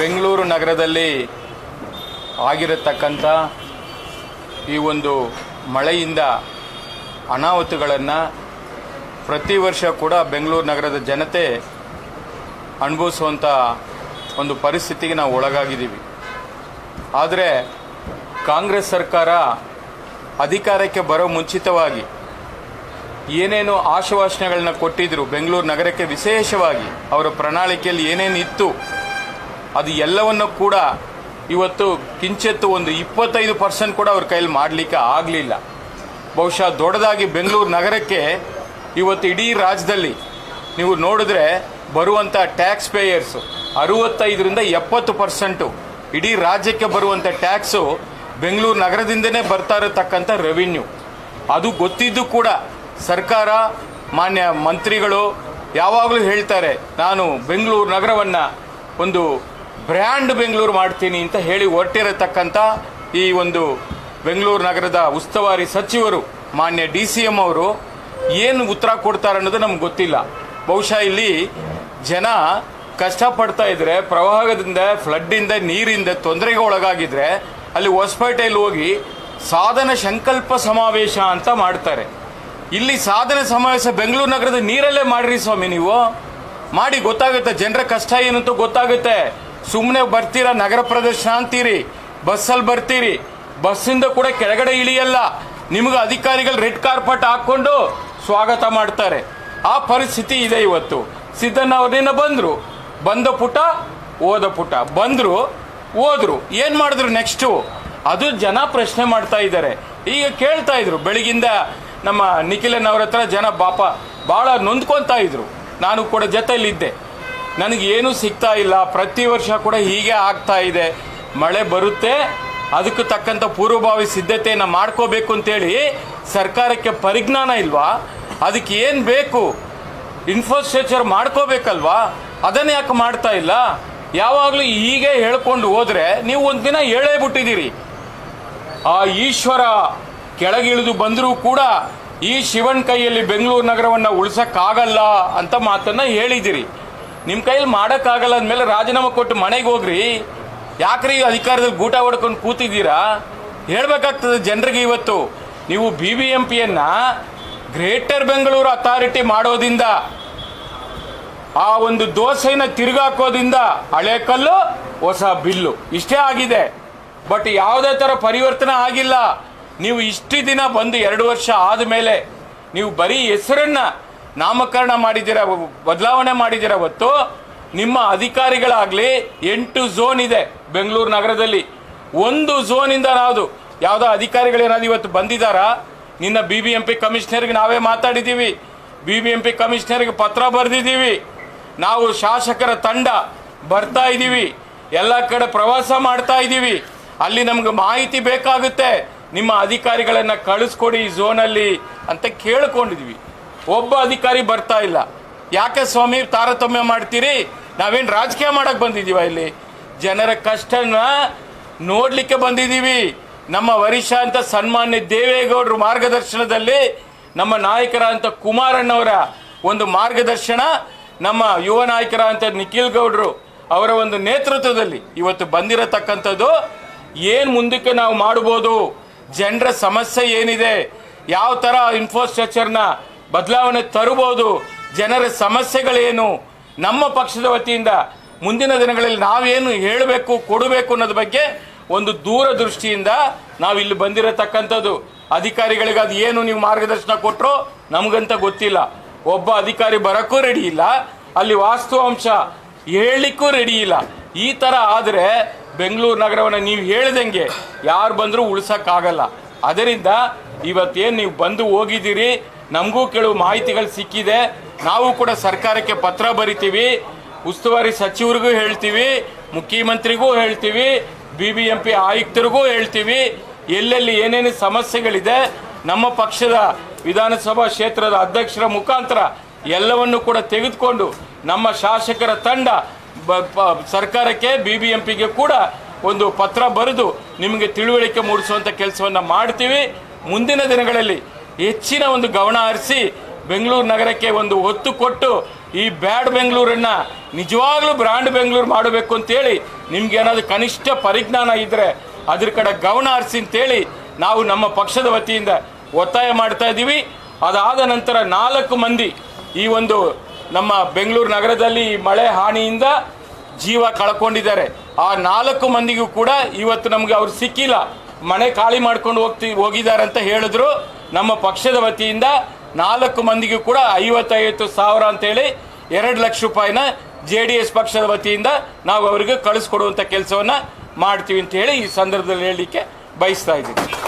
ಬೆಂಗಳೂರು ನಗರದಲ್ಲಿ ಆಗಿರತಕ್ಕಂಥ ಈ ಒಂದು ಮಳೆಯಿಂದ ಅನಾಹುತಗಳನ್ನು ಪ್ರತಿ ವರ್ಷ ಕೂಡ ಬೆಂಗಳೂರು ನಗರದ ಜನತೆ ಅನುಭವಿಸುವಂಥ ಒಂದು ಪರಿಸ್ಥಿತಿಗೆ ನಾವು ಒಳಗಾಗಿದ್ದೀವಿ. ಆದರೆ ಕಾಂಗ್ರೆಸ್ ಸರ್ಕಾರ ಅಧಿಕಾರಕ್ಕೆ ಬರೋ ಮುಂಚಿತವಾಗಿ ಏನೇನು ಆಶ್ವಾಸನೆಗಳನ್ನ ಕೊಟ್ಟಿದ್ರು ಬೆಂಗಳೂರು ನಗರಕ್ಕೆ ವಿಶೇಷವಾಗಿ ಅವರ ಪ್ರಣಾಳಿಕೆಯಲ್ಲಿ ಏನೇನು ಇತ್ತು ಅದು ಎಲ್ಲವನ್ನು ಕೂಡ ಇವತ್ತು ಕಿಂಚಿತ್ತು ಒಂದು ಇಪ್ಪತ್ತೈದು ಪರ್ಸೆಂಟ್ ಕೂಡ ಅವ್ರ ಕೈಯಲ್ಲಿ ಮಾಡಲಿಕ್ಕೆ ಆಗಲಿಲ್ಲ. ಬಹುಶಃ ದೊಡ್ಡದಾಗಿ ಬೆಂಗಳೂರು ನಗರಕ್ಕೆ ಇವತ್ತು ಇಡೀ ರಾಜ್ಯದಲ್ಲಿ ನೀವು ನೋಡಿದ್ರೆ ಬರುವಂಥ ಟ್ಯಾಕ್ಸ್ ಪೇಯರ್ಸು ಅರುವತ್ತೈದರಿಂದ ಎಪ್ಪತ್ತು ಪರ್ಸೆಂಟು ಇಡೀ ರಾಜ್ಯಕ್ಕೆ ಬರುವಂಥ ಟ್ಯಾಕ್ಸು ಬೆಂಗಳೂರು ನಗರದಿಂದನೇ ಬರ್ತಾ ಇರತಕ್ಕಂಥ ರೆವಿನ್ಯೂ ಅದು ಗೊತ್ತಿದ್ದು ಕೂಡ ಸರ್ಕಾರ, ಮಾನ್ಯ ಮಂತ್ರಿಗಳು ಯಾವಾಗಲೂ ಹೇಳ್ತಾರೆ, ನಾನು ಬೆಂಗಳೂರು ನಗರವನ್ನು ಒಂದು ಬ್ರ್ಯಾಂಡ್ ಬೆಂಗಳೂರು ಮಾಡ್ತೀನಿ ಅಂತ ಹೇಳಿ ಹೊರಟಿರತಕ್ಕಂಥ ಈ ಒಂದು ಬೆಂಗಳೂರು ನಗರದ ಉಸ್ತುವಾರಿ ಸಚಿವರು, ಮಾನ್ಯ ಡಿ ಸಿ ಎಂ ಅವರು ಏನು ಉತ್ತರ ಕೊಡ್ತಾರೆ ಅನ್ನೋದು ನಮ್ಗೆ ಗೊತ್ತಿಲ್ಲ. ಬಹುಶಃ ಇಲ್ಲಿ ಜನ ಕಷ್ಟಪಡ್ತಾ ಇದ್ರೆ, ಪ್ರವಾಹದಿಂದ, ಫ್ಲಡ್ಡಿಂದ, ನೀರಿಂದ ತೊಂದರೆಗೆ ಒಳಗಾಗಿದ್ರೆ ಅಲ್ಲಿ ಹೊಸಪೇಟೆಯಲ್ಲಿ ಹೋಗಿ ಸಾಧನ ಸಂಕಲ್ಪ ಸಮಾವೇಶ ಅಂತ ಮಾಡ್ತಾರೆ. ಇಲ್ಲಿ ಸಾಧನ ಸಮಾವೇಶ ಬೆಂಗಳೂರು ನಗರದ ನೀರಲ್ಲೇ ಮಾಡ್ರಿ ಸ್ವಾಮಿ ನೀವು. ಮಾಡಿ ಗೊತ್ತಾಗುತ್ತೆ, ಜನರ ಕಷ್ಟ ಏನಂತ ಗೊತ್ತಾಗುತ್ತೆ. ಸುಮ್ಮನೆ ಬರ್ತೀರಾ ನಗರ ಪ್ರದರ್ಶನ ಅಂತೀರಿ? ಬಸ್ಸಲ್ಲಿ ಬರ್ತೀರಿ? ಬಸ್ಸಿಂದ ಕೂಡ ಕೆಳಗಡೆ ಇಳಿಯಲ್ಲ. ನಿಮಗೆ ಅಧಿಕಾರಿಗಳು ರೆಡ್ ಕಾರ್ಪೆಟ್ ಹಾಕ್ಕೊಂಡು ಸ್ವಾಗತ ಮಾಡ್ತಾರೆ. ಆ ಪರಿಸ್ಥಿತಿ ಇದೆ ಇವತ್ತು. ಸಿದ್ದಣ್ಣ ಅವ್ರನ್ನ ಬಂದ್ರು. ಬಂದ ಪುಟ, ಓದ ಪುಟ. ಬಂದ್ರು, ಓದ್ರು. ಏನು ಮಾಡಿದ್ರು ನೆಕ್ಸ್ಟು ಅದು ಜನ ಪ್ರಶ್ನೆ ಮಾಡ್ತಾ ಇದ್ದಾರೆ. ಈಗ ಕೇಳ್ತಾ ಇದ್ರು. ಬೆಳಗಿಂದ ನಮ್ಮ ನಿಖಿಲನ್ ಅವ್ರ ಹತ್ರ ಜನ ಬಾಪ ಬಹಳ ನೊಂದ್ಕೊತಾ ಇದ್ರು. ನಾನು ಕೂಡ ಜೊತೆಯಲ್ಲಿದ್ದೆ. ನನಗೆ ಏನು ಸಿಗ್ತಾ ಇಲ್ಲ. ಪ್ರತಿ ವರ್ಷ ಕೂಡ ಹೀಗೆ ಆಗ್ತಾ ಇದೆ. ಮಳೆ ಬರುತ್ತೆ. ಅದಕ್ಕೆ ತಕ್ಕಂಥ ಪೂರ್ವಭಾವಿ ಸಿದ್ಧತೆಯನ್ನು ಮಾಡ್ಕೋಬೇಕು ಅಂತೇಳಿ ಸರ್ಕಾರಕ್ಕೆ ಪರಿಜ್ಞಾನ ಇಲ್ವಾ? ಅದಕ್ಕೆ ಏನು ಬೇಕು? ಇನ್ಫ್ರಾಸ್ಟ್ರಕ್ಚರ್ ಮಾಡ್ಕೋಬೇಕಲ್ವಾ? ಅದನ್ನ ಯಾಕೆ ಮಾಡ್ತಾ ಇಲ್ಲ? ಯಾವಾಗಲೂ ಹೀಗೆ ಹೇಳ್ಕೊಂಡು ಹೋದರೆ ನೀವು ಒಂದಿನ ಹೇಳೇ ಬಿಟ್ಟಿದ್ದೀರಿ. ಆ ಈಶ್ವರ ಕೆಳಗಿಳಿದು ಬಂದರೂ ಕೂಡ ಈ ಶಿವನ್ ಕೈಯಲ್ಲಿ ಬೆಂಗಳೂರು ನಗರವನ್ನು ಉಳಿಸಕ್ಕಾಗಲ್ಲ ಅಂತ ಮಾತನ್ನು ಹೇಳಿದಿರಿ ನಿಮ್ಮ ಕೈಯಲ್ಲಿ ಮಾಡೋಕ್ಕಾಗಲ್ಲ ಅಂದಮೇಲೆ ರಾಜೀನಾಮೆ ಕೊಟ್ಟು ಮನೆಗೆ ಹೋಗ್ರಿ. ಯಾಕ್ರಿ ಅಧಿಕಾರದಲ್ಲಿ ಗೂಟ ಹೊಡ್ಕೊಂಡು ಕೂತಿದ್ದೀರಾ? ಹೇಳ್ಬೇಕಾಗ್ತದೆ ಜನರಿಗೆ ಇವತ್ತು. ನೀವು B B M greater Bengaluru authority ಮಾಡೋದಿಂದ, ಆ ಒಂದು ದೋಸೆನ ತಿರುಗಾಕೋದ್ರಿಂದ ಹಳೆ ಕಲ್ಲು, ಹೊಸ ಬಿಲ್ಲು. ಇಷ್ಟೇ ಆಗಿದೆ. ಬಟ್ ಯಾವುದೇ ಥರ ಪರಿವರ್ತನೆ ಆಗಿಲ್ಲ. ನೀವು ಇಷ್ಟು ದಿನ ಬಂದು ಎರಡು ವರ್ಷ ಆದಮೇಲೆ ನೀವು ಬರೀ ಹೆಸರನ್ನ ನಾಮಕರಣ ಮಾಡಿದ್ದೀರ, ಬದಲಾವಣೆ ಮಾಡಿದ್ದೀರ ಹೊತ್ತು ನಿಮ್ಮ ಅಧಿಕಾರಿಗಳಾಗಲಿ ಎಂಟು ಝೋನ್ ಇದೆ ಬೆಂಗಳೂರು ನಗರದಲ್ಲಿ. ಒಂದು ಝೋನಿಂದ ನಾವು ಯಾವುದೋ ಅಧಿಕಾರಿಗಳೇನಾದ್ರು ಇವತ್ತು ಬಂದಿದ್ದಾರಾ? ನಿನ್ನ ಬಿ ಬಿ ಎಂ ಪಿ ಕಮಿಷನರ್ಗೆ ನಾವೇ ಮಾತಾಡಿದ್ದೀವಿ. ಬಿ ಬಿ ಎಂ ಪಿ ಕಮಿಷನರ್ಗೆ ಪತ್ರ ಬರೆದಿದ್ದೀವಿ. ನಾವು ಶಾಸಕರ ತಂಡ ಬರ್ತಾ ಇದ್ದೀವಿ. ಎಲ್ಲ ಕಡೆ ಪ್ರವಾಸ ಮಾಡ್ತಾ ಇದ್ದೀವಿ. ಅಲ್ಲಿ ನಮ್ಗೆ ಮಾಹಿತಿ ಬೇಕಾಗುತ್ತೆ. ನಿಮ್ಮ ಅಧಿಕಾರಿಗಳನ್ನ ಕಳಿಸ್ಕೊಡಿ ಈ ಝೋನಲ್ಲಿ ಅಂತ ಕೇಳ್ಕೊಂಡಿದ್ವಿ ಒಬ್ಬ ಅಧಿಕಾರಿ ಬರ್ತಾ ಇಲ್ಲ. ಯಾಕೆ ಸ್ವಾಮಿ ತಾರತಮ್ಯ ಮಾಡ್ತೀರಿ? ನಾವೇನು ರಾಜಕೀಯ ಮಾಡಕ್ ಬಂದಿದ್ದೀವ ಇಲ್ಲಿ? ಜನರ ಕಷ್ಟನ ನೋಡಲಿಕ್ಕೆ ಬಂದಿದ್ದೀವಿ. ನಮ್ಮ ವರಿಷ್ಠ ಅಂತ ಸನ್ಮಾನ್ಯ ದೇವೇಗೌಡರು ಮಾರ್ಗದರ್ಶನದಲ್ಲಿ ನಮ್ಮ ನಾಯಕರಾದಂಥ ಕುಮಾರಣ್ಣವರ ಒಂದು ಮಾರ್ಗದರ್ಶನ, ನಮ್ಮ ಯುವ ನಾಯಕರ ಅಂತ ನಿಖಿಲ್ ಗೌಡ್ರು ಅವರ ಒಂದು ನೇತೃತ್ವದಲ್ಲಿ ಇವತ್ತು ಬಂದಿರತಕ್ಕಂಥದ್ದು. ಏನು ಮುಂದಕ್ಕೆ ನಾವು ಮಾಡ್ಬೋದು? ಜನರ ಸಮಸ್ಯೆ ಏನಿದೆ? ಯಾವ ಥರ ಇನ್ಫ್ರಾಸ್ಟ್ರಕ್ಚರ್ನ ಬದಲಾವಣೆ ತರಬಹುದು ಜನರ ಸಮಸ್ಯೆಗಳೇನು? ನಮ್ಮ ಪಕ್ಷದ ವತಿಯಿಂದ ಮುಂದಿನ ದಿನಗಳಲ್ಲಿ ನಾವೇನು ಹೇಳಬೇಕು, ಕೊಡಬೇಕು ಅನ್ನೋದ್ರ ಬಗ್ಗೆ ಒಂದು ದೂರದೃಷ್ಟಿಯಿಂದ ನಾವು ಇಲ್ಲಿ ಬಂದಿರತಕ್ಕಂಥದ್ದು. ಅಧಿಕಾರಿಗಳಿಗೆ ಅದು ಏನು ನೀವು ಮಾರ್ಗದರ್ಶನ ಕೊಟ್ಟರು ನಮಗಂತ ಗೊತ್ತಿಲ್ಲ. ಒಬ್ಬ ಅಧಿಕಾರಿ ಬರಕ್ಕೂ ರೆಡಿ ಇಲ್ಲ. ಅಲ್ಲಿ ವಾಸ್ತವಾಂಶ ಹೇಳಲಿಕ್ಕೂ ರೆಡಿ ಇಲ್ಲ. ಈ ಥರ ಆದರೆ ಬೆಂಗಳೂರು ನಗರವನ್ನು ನೀವು ಹೇಳ್ದಂಗೆ ಯಾರು ಬಂದರೂ ಉಳಿಸೋಕ್ಕಾಗಲ್ಲ. ಅದರಿಂದ ಇವತ್ತೇನು ನೀವು ಬಂದು ಹೋಗಿದ್ದೀರಿ? ನಮಗೂ ಕೆಲವು ಮಾಹಿತಿಗಳು ಸಿಕ್ಕಿದೆ. ನಾವು ಕೂಡ ಸರ್ಕಾರಕ್ಕೆ ಪತ್ರ ಬರಿತೀವಿ. ಉಸ್ತುವಾರಿ ಸಚಿವರಿಗೂ ಹೇಳ್ತೀವಿ. ಮುಖ್ಯಮಂತ್ರಿಗೂ ಹೇಳ್ತೀವಿ. ಬಿ ಬಿ ಎಂ ಪಿ ಆಯುಕ್ತರಿಗೂ ಹೇಳ್ತೀವಿ. ಎಲ್ಲೆಲ್ಲಿ ಏನೇನು ಸಮಸ್ಯೆಗಳಿದೆ, ನಮ್ಮ ಪಕ್ಷದ ವಿಧಾನಸಭಾ ಕ್ಷೇತ್ರದ ಅಧ್ಯಕ್ಷರ ಮುಖಾಂತರ ಎಲ್ಲವನ್ನು ಕೂಡ ತೆಗೆದುಕೊಂಡು ನಮ್ಮ ಶಾಸಕರ ತಂಡ ಸರ್ಕಾರಕ್ಕೆ ಬಿ ಬಿ ಎಂ ಪಿಗೆ ಕೂಡ ಒಂದು ಪತ್ರ ಬರೆದು ನಿಮಗೆ ತಿಳುವಳಿಕೆ ಮೂಡಿಸುವಂಥ ಕೆಲಸವನ್ನು ಮಾಡ್ತೀವಿ. ಮುಂದಿನ ದಿನಗಳಲ್ಲಿ ಹೆಚ್ಚಿನ ಒಂದು ಗಮನ ಹರಿಸಿ ಬೆಂಗಳೂರು ನಗರಕ್ಕೆ ಒಂದು ಒತ್ತು ಕೊಟ್ಟು ಈ ಬ್ಯಾಡ್ ಬೆಂಗಳೂರನ್ನ ನಿಜವಾಗ್ಲೂ ಬ್ರ್ಯಾಂಡ್ ಬೆಂಗಳೂರು ಮಾಡಬೇಕು ಅಂತೇಳಿ ನಿಮ್ಗೆ ಏನಾದರೂ ಕನಿಷ್ಠ ಪರಿಜ್ಞಾನ ಇದ್ರೆ ಅದ್ರ ಕಡೆ ಗಮನ ಹರಿಸಿ ಅಂತೇಳಿ ನಾವು ನಮ್ಮ ಪಕ್ಷದ ವತಿಯಿಂದ ಒತ್ತಾಯ ಮಾಡ್ತಾ ಇದ್ದೀವಿ. ಅದಾದ ನಂತರ ನಾಲ್ಕು ಮಂದಿ ಈ ಒಂದು ನಮ್ಮ ಬೆಂಗಳೂರು ನಗರದಲ್ಲಿ ಮಳೆ ಹಾನಿಯಿಂದ ಜೀವ ಕಳ್ಕೊಂಡಿದ್ದಾರೆ. ಆ ನಾಲ್ಕು ಮಂದಿಗೂ ಕೂಡ ಇವತ್ತು ನಮಗೆ ಅವ್ರು ಸಿಕ್ಕಿಲ್ಲ. ಮನೆ ಖಾಲಿ ಮಾಡ್ಕೊಂಡು ಹೋಗ್ತಿ ಹೋಗಿದ್ದಾರೆ ಅಂತ ಹೇಳಿದ್ರು. ನಮ್ಮ ಪಕ್ಷದ ವತಿಯಿಂದ ನಾಲ್ಕು ಮಂದಿಗೂ ಕೂಡ ಐವತ್ತೈವತ್ತು ಸಾವಿರ ಅಂತೇಳಿ ಎರಡು ಲಕ್ಷ ರೂಪಾಯಿನ ಜೆ ಡಿ ಎಸ್ ಪಕ್ಷದ ವತಿಯಿಂದ ನಾವು ಅವರಿಗೆ ಕಳಿಸ್ಕೊಡುವಂಥ ಕೆಲಸವನ್ನು ಮಾಡ್ತೀವಿ ಅಂತ ಹೇಳಿ ಈ ಸಂದರ್ಭದಲ್ಲಿ ಹೇಳಲಿಕ್ಕೆ ಬಯಸ್ತಾ ಇದ್ದೀವಿ